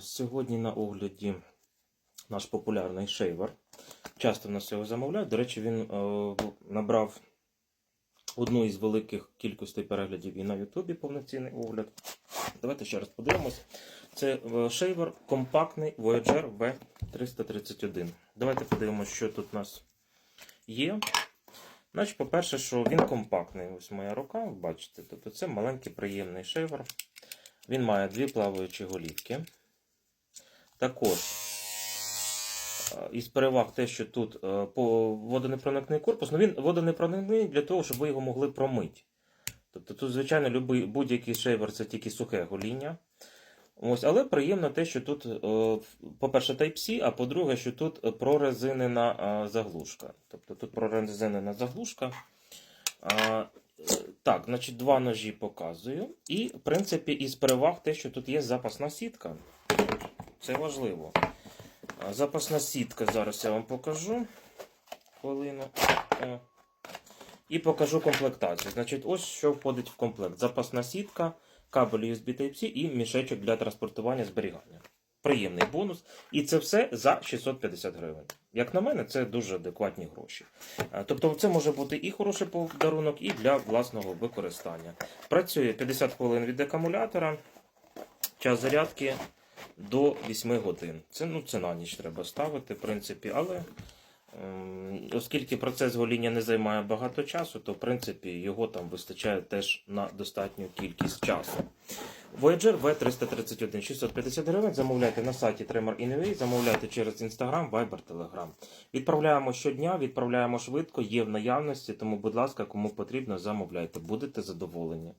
Сьогодні на огляді наш популярний шейвер. Часто в нас його замовляють. До речі, він е, набрав одну із великих кількостей переглядів і на Ютубі повноцінний огляд. Давайте ще раз подивимось. Це е, шейвер компактний Voyager V331. Давайте подивимося, що тут у нас є. Значить, по-перше, що він компактний. Ось моя рука, бачите, тобто це маленький приємний шейвер. Він має дві плаваючі голівки. Також е, із переваг те, що тут е, водонепроникний корпус, ну він водонепроникний для того, щоб ви його могли промити. Тобто тут, звичайно, будь-який шейвер це тільки сухе гоління. Ось, але приємно те, що тут, е, по-перше, Type-C, а по-друге, що тут прорезинена заглушка. Тобто тут прорезинена заглушка. Так, значить, два ножі показую. І, в принципі, із переваг те, що тут є запасна сітка. Це важливо. Запасна сітка зараз я вам покажу. Хвилину. І покажу комплектацію. Значить, ось що входить в комплект: запасна сітка, кабель USB Type-C і мішечок для транспортування зберігання. Приємний бонус. І це все за 650 гривень. Як на мене, це дуже адекватні гроші. Тобто, це може бути і хороший подарунок, і для власного використання. Працює 50 хвилин від акумулятора, час зарядки до 8 годин. Це, ну, це на ніч треба ставити, в принципі, але. ем, Оскільки процес гоління не займає багато часу, то в принципі його там вистачає теж на достатню кількість часу. Voyager V331 650 гривень. Замовляйте на сайті Tremor Innovate, замовляйте через Instagram, Viber, Telegram. Відправляємо щодня, відправляємо швидко, є в наявності, тому, будь ласка, кому потрібно, замовляйте. Будете задоволені.